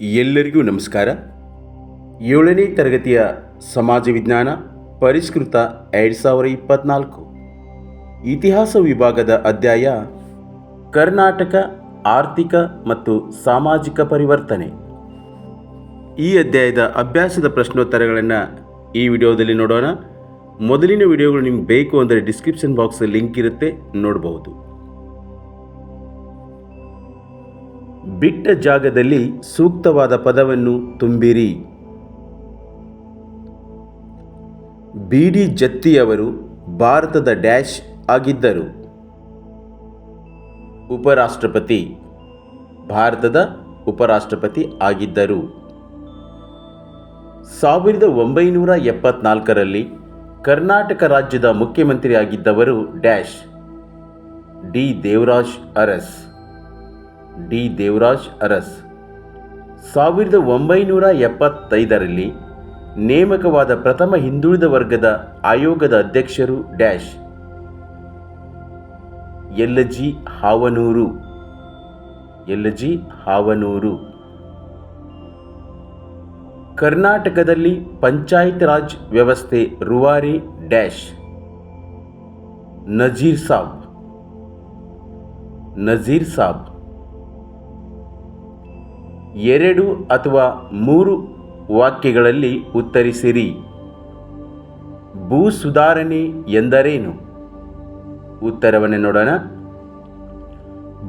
ಎಲ್ಲರಿಗೂ ನಮಸ್ಕಾರ. ಏಳನೇ ತರಗತಿಯ ಸಮಾಜ ವಿಜ್ಞಾನ ಪರಿಷ್ಕೃತ ಎರಡು ಸಾವಿರ ಇಪ್ಪತ್ನಾಲ್ಕು. ಇತಿಹಾಸ ವಿಭಾಗದ ಅಧ್ಯಾಯ, ಕರ್ನಾಟಕ ಆರ್ಥಿಕ ಮತ್ತು ಸಾಮಾಜಿಕ ಪರಿವರ್ತನೆ. ಈ ಅಧ್ಯಾಯದ ಅಭ್ಯಾಸದ ಪ್ರಶ್ನೋತ್ತರಗಳನ್ನು ಈ ವಿಡಿಯೋದಲ್ಲಿ ನೋಡೋಣ. ಮೊದಲಿನ ವಿಡಿಯೋಗಳು ನಿಮ್ಗೆ ಬೇಕು ಅಂದರೆ ಡಿಸ್ಕ್ರಿಪ್ಷನ್ ಬಾಕ್ಸ್ ಲಿಂಕ್ ಇರುತ್ತೆ ನೋಡಬಹುದು ಬಿಟ್ಟ ಜಾಗದಲ್ಲಿ ಸೂಕ್ತವಾದ ಪದವನ್ನು ತುಂಬಿರಿ. ಬಿ ಡಿ ಜತ್ತಿಯವರು ಭಾರತದ ಡ್ಯಾಶ್ ಆಗಿದ್ದರು. ಉಪರಾಷ್ಟ್ರಪತಿ ಭಾರತದ ಉಪರಾಷ್ಟ್ರಪತಿ ಆಗಿದ್ದರು. ಸಾವಿರದ ಒಂಬೈನೂರ ಎಪ್ಪತ್ನಾಲ್ಕರಲ್ಲಿ ಕರ್ನಾಟಕ ರಾಜ್ಯದ ಮುಖ್ಯಮಂತ್ರಿಯಾಗಿದ್ದವರು dash. D. Devaraj Urs. D. Devaraj Urs. ಸಾವಿರದ ಒಂಬೈನೂರ ಎಪ್ಪತ್ತೈದರಲ್ಲಿ ನೇಮಕವಾದ ಪ್ರಥಮ ಹಿಂದುಳಿದ ವರ್ಗದ ಆಯೋಗದ ಅಧ್ಯಕ್ಷರು dash. LG. Havanur. LG. Havanur. ಕರ್ನಾಟಕದಲ್ಲಿ ಪಂಚಾಯತ್ ರಾಜ್ ವ್ಯವಸ್ಥೆ ರೂವಾರಿ ಡ್ಯಾಶ್. ನಜೀರ್ ಸಾಬ್. ನಜೀರ್ ಸಾಬ್. ಎರಡು ಅಥವಾ ಮೂರು ವಾಕ್ಯಗಳಲ್ಲಿ ಉತ್ತರಿಸಿರಿ. ಭೂ ಸುಧಾರಣೆ ಎಂದರೇನು? ಉತ್ತರವನ್ನು ನೋಡೋಣ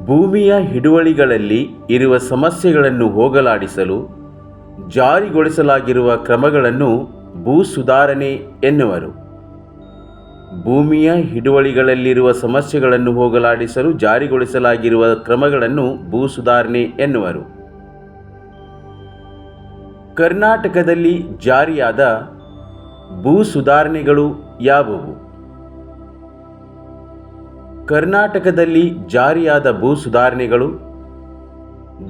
ಭೂಮಿಯ ಹಿಡುವಳಿಗಳಲ್ಲಿ ಇರುವ ಸಮಸ್ಯೆಗಳನ್ನು ಹೋಗಲಾಡಿಸಲು, ಜಾರಿಗೊಳಿಸಲಾಗಿರುವ ಕ್ರಮಗಳನ್ನು ಭೂ ಸುಧಾರಣೆ ಎನ್ನುವರು. ಭೂಮಿಯ ಹಿಡುವಳಿಗಳಲ್ಲಿರುವ ಸಮಸ್ಯೆಗಳನ್ನು ಹೋಗಲಾಡಿಸಲು ಜಾರಿಗೊಳಿಸಲಾಗಿರುವ ಕ್ರಮಗಳನ್ನು ಭೂ ಸುಧಾರಣೆ ಎನ್ನುವರು. ಕರ್ನಾಟಕದಲ್ಲಿ ಜಾರಿಯಾದ ಭೂ ಸುಧಾರಣೆಗಳು ಯಾವುವು? ಕರ್ನಾಟಕದಲ್ಲಿ ಜಾರಿಯಾದ ಭೂ ಸುಧಾರಣೆಗಳು,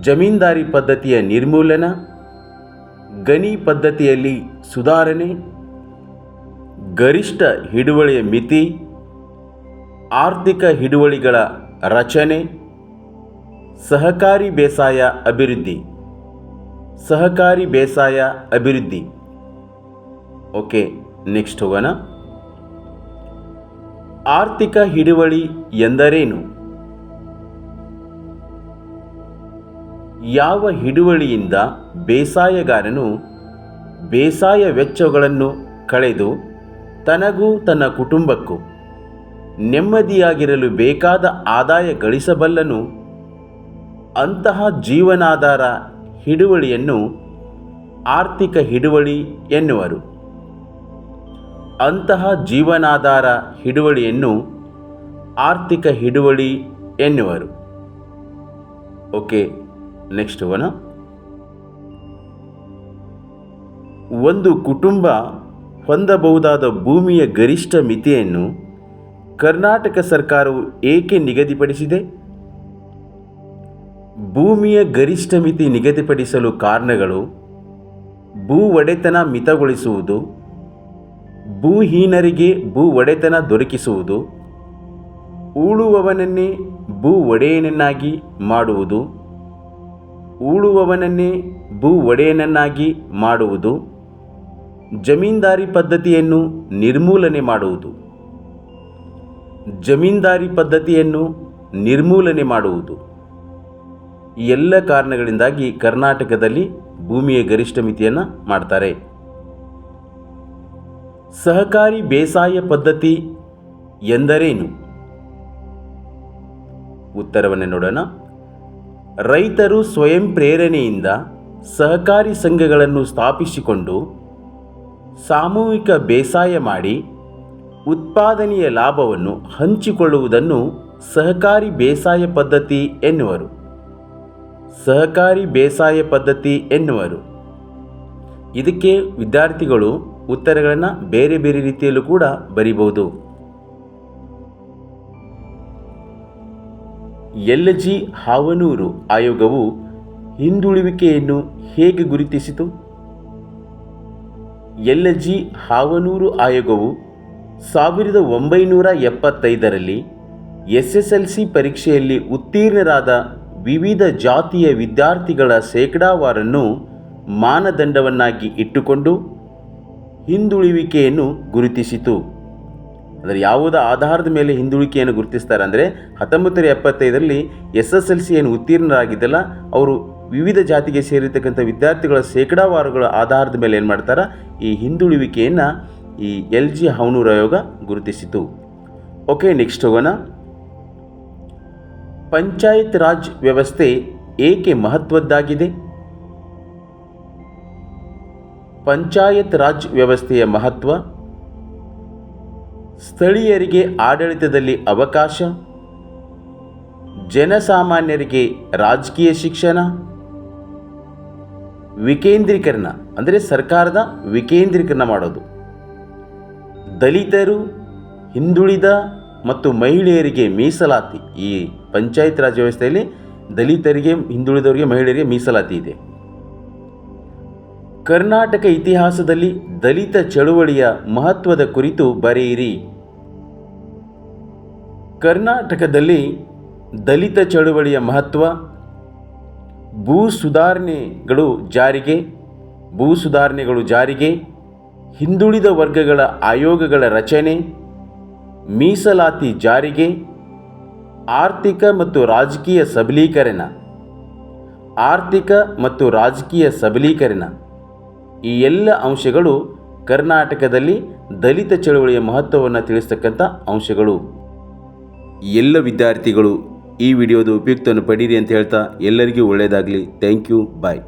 ಜಮೀನ್ದಾರಿ ಪದ್ಧತಿಯ ನಿರ್ಮೂಲನ, ಗಣಿ ಪದ್ಧತಿಯಲ್ಲಿ ಸುಧಾರಣೆ, ಗರಿಷ್ಠ ಹಿಡುವಳಿಯ ಮಿತಿ, ಆರ್ಥಿಕ ಹಿಡುವಳಿಗಳ ರಚನೆ, ಸಹಕಾರಿ ಬೇಸಾಯ ಅಭಿವೃದ್ಧಿ. ಸಹಕಾರಿ ಬೇಸಾಯ ಅಭಿವೃದ್ಧಿ. ಓಕೆ, ನೆಕ್ಸ್ಟ್ ಹೋಗೋಣ. ಆರ್ಥಿಕ ಹಿಡುವಳಿ ಎಂದರೇನು? ಯಾವ ಹಿಡುವಳಿಯಿಂದ ಬೇಸಾಯಗಾರನು ಬೇಸಾಯ ವೆಚ್ಚಗಳನ್ನು ಕಳೆದು ತನಗೂ ತನ್ನ ಕುಟುಂಬಕ್ಕೂ ನೆಮ್ಮದಿಯಾಗಿರಲು ಬೇಕಾದ ಆದಾಯ ಗಳಿಸಬಲ್ಲನು ಅಂತಹ ಜೀವನಾಧಾರ ಹಿಡುವಳಿಯನ್ನು ಆರ್ಥಿಕ ಹಿಡುವಳಿ ಎನ್ನುವರು. ಅಂತಹ ಜೀವನಾಧಾರ ಹಿಡುವಳಿಯನ್ನು ಆರ್ಥಿಕ ಹಿಡುವಳಿ ಎನ್ನುವರು. ಓಕೆ, ನೆಕ್ಸ್ಟ್ ವನ ಒಂದು ಕುಟುಂಬ ಹೊಂದಬಹುದಾದ ಭೂಮಿಯ ಗರಿಷ್ಠ ಮಿತಿಯನ್ನು ಕರ್ನಾಟಕ ಸರ್ಕಾರವು ಏಕೆ ನಿಗದಿಪಡಿಸಿದೆ? ಭೂಮಿಯ ಗರಿಷ್ಠ ಮಿತಿ ನಿಗದಿಪಡಿಸಲು ಕಾರಣಗಳು ಭೂ ಒಡೆತನ ಮಿತಗೊಳಿಸುವುದು, ಭೂಹೀನರಿಗೆ ಭೂ ಒಡೆತನ ದೊರಕಿಸುವುದು, ಉಳುವವನನ್ನೇ ಭೂ ಒಡೆಯನನ್ನಾಗಿ ಮಾಡುವುದು, ಉಳುವವನನ್ನೇ ಭೂ ಒಡೆಯನನ್ನಾಗಿ ಮಾಡುವುದು, ಜಮೀನ್ದಾರಿ ಪದ್ಧತಿಯನ್ನು ನಿರ್ಮೂಲನೆ ಮಾಡುವುದು, ಜಮೀನ್ದಾರಿ ಪದ್ಧತಿಯನ್ನು ನಿರ್ಮೂಲನೆ ಮಾಡುವುದು. ಈ ಎಲ್ಲ ಕಾರಣಗಳಿಂದಾಗಿ ಕರ್ನಾಟಕದಲ್ಲಿ ಭೂಮಿಯ ಗರಿಷ್ಠ ಮಿತಿಯನ್ನು ಮಾಡ್ತಾರೆ. ಸಹಕಾರಿ ಬೇಸಾಯ ಪದ್ಧತಿ ಎಂದರೇನು? ಉತ್ತರವನ್ನು ನೋಡೋಣ. ರೈತರು ಸ್ವಯಂ ಪ್ರೇರಣೆಯಿಂದ ಸಹಕಾರಿ ಸಂಘಗಳನ್ನು ಸ್ಥಾಪಿಸಿಕೊಂಡು ಸಾಮೂಹಿಕ ಬೇಸಾಯ ಮಾಡಿ ಉತ್ಪಾದನೆಯ ಲಾಭವನ್ನು ಹಂಚಿಕೊಳ್ಳುವುದನ್ನು ಸಹಕಾರಿ ಬೇಸಾಯ ಪದ್ಧತಿ ಎನ್ನುವರು. ಸಹಕಾರಿ ಬೇಸಾಯ ಪದ್ಧತಿ ಎನ್ನುವರು. ಇದಕ್ಕೆ ವಿದ್ಯಾರ್ಥಿಗಳು ಉತ್ತರಗಳನ್ನು ಬೇರೆ ಬೇರೆ ರೀತಿಯಲ್ಲೂ ಕೂಡ ಬರಿಬಹುದು. ಎಲ್ ಜಿ ಹಾವನೂರು ಆಯೋಗವು ಹಿಂದುಳಿವಿಕೆಯನ್ನು ಹೇಗೆ ಗುರುತಿಸಿತು? ಎಲ್ ಜಿ ಹಾವನೂರು ಆಯೋಗವು ಸಾವಿರದ ಒಂಬೈನೂರ ಎಪ್ಪತ್ತೈದರಲ್ಲಿ ಎಸ್ ಎಸ್ ಎಲ್ ಸಿ ಪರೀಕ್ಷೆಯಲ್ಲಿ ಉತ್ತೀರ್ಣರಾದ ವಿವಿಧ ಜಾತಿಯ ವಿದ್ಯಾರ್ಥಿಗಳ ಶೇಕಡಾವಾರನ್ನು ಮಾನದಂಡವನ್ನಾಗಿ ಇಟ್ಟುಕೊಂಡು ಹಿಂದುಳಿವಿಕೆಯನ್ನು ಗುರುತಿಸಿತು. ಅಂದರೆ ಯಾವುದ ಆಧಾರದ ಮೇಲೆ ಹಿಂದುಳಿಕೆಯನ್ನು ಗುರುತಿಸ್ತಾರೆ ಅಂದರೆ ಹತ್ತೊಂಬತ್ತರ ಎಪ್ಪತ್ತೈದರಲ್ಲಿ ಎಸ್ ಎಸ್ ಎಲ್ ಸಿ ಏನು ಉತ್ತೀರ್ಣರಾಗಿದ್ದಲ್ಲ, ಅವರು ವಿವಿಧ ಜಾತಿಗೆ ಸೇರಿರ್ತಕ್ಕಂಥ ವಿದ್ಯಾರ್ಥಿಗಳ ಶೇಕಡಾವಾರುಗಳ ಆಧಾರದ ಮೇಲೆ ಏನು ಮಾಡ್ತಾರೆ? ಈ ಹಿಂದುಳಿವಿಕೆಯನ್ನು ಈ ಎಲ್ ಜಿ ಹವನೂರು ಆಯೋಗ ಗುರುತಿಸಿತು. ಓಕೆ ನೆಕ್ಸ್ಟ್ ಹೋಗೋಣ. ಪಂಚಾಯತ್ ರಾಜ್ ವ್ಯವಸ್ಥೆ ಏಕೆ ಮಹತ್ವದ್ದಾಗಿದೆ? ಪಂಚಾಯತ್ ರಾಜ್ ವ್ಯವಸ್ಥೆಯ ಮಹತ್ವ? ಸ್ಥಳೀಯರಿಗೆ ಆಡಳಿತದಲ್ಲಿ ಅವಕಾಶ? ಜನಸಾಮಾನ್ಯರಿಗೆ ರಾಜಕೀಯ ಶಿಕ್ಷಣ? ವಿಕೇಂದ್ರೀಕರಣ, ಅಂದರೆ ಸರ್ಕಾರದ ವಿಕೇಂದ್ರೀಕರಣ ಮಾಡೋದು. ದಲಿತರು, ಹಿಂದುಳಿದ ಮತ್ತು ಮಹಿಳೆಯರಿಗೆ ಮೀಸಲಾತಿ. ಈ ಪಂಚಾಯತ್ ರಾಜ್ ವ್ಯವಸ್ಥೆಯಲ್ಲಿ ದಲಿತರಿಗೆ, ಹಿಂದುಳಿದವರಿಗೆ ಮಹಿಳೆಯರಿಗೆ ಮೀಸಲಾತಿ ಇದೆ. ಕರ್ನಾಟಕ ಇತಿಹಾಸದಲ್ಲಿ ದಲಿತ ಚಳುವಳಿಯ ಮಹತ್ವದ ಕುರಿತು ಬರೆಯಿರಿ. ಕರ್ನಾಟಕದಲ್ಲಿ ದಲಿತ ಚಳುವಳಿಯ ಮಹತ್ವ, ಭೂ ಸುಧಾರಣೆಗಳು ಜಾರಿಗೆ, ಭೂ ಸುಧಾರಣೆಗಳು ಜಾರಿಗೆ, ಹಿಂದುಳಿದ ವರ್ಗಗಳ ಆಯೋಗಗಳ ರಚನೆ ಮೀಸಲಾತಿ ಜಾರಿಗೆ ಆರ್ಥಿಕ ಮತ್ತು ರಾಜಕೀಯ ಸಬಲೀಕರಣ. ಆರ್ಥಿಕ ಮತ್ತು ರಾಜಕೀಯ ಸಬಲೀಕರಣ. ಈ ಎಲ್ಲ ಅಂಶಗಳು ಕರ್ನಾಟಕದಲ್ಲಿ ದಲಿತ ಚಳುವಳಿಯ ಮಹತ್ವವನ್ನು ತಿಳಿಸ್ತಕ್ಕಂಥ ಅಂಶಗಳು. ಎಲ್ಲ ವಿದ್ಯಾರ್ಥಿಗಳು ಈ ವಿಡಿಯೋದ ಉಪಯುಕ್ತವನ್ನು ಪಡೀರಿ ಅಂತ ಹೇಳ್ತಾ ಎಲ್ಲರಿಗೂ ಒಳ್ಳೆಯದಾಗಲಿ. Thank you. ಬಾಯ್.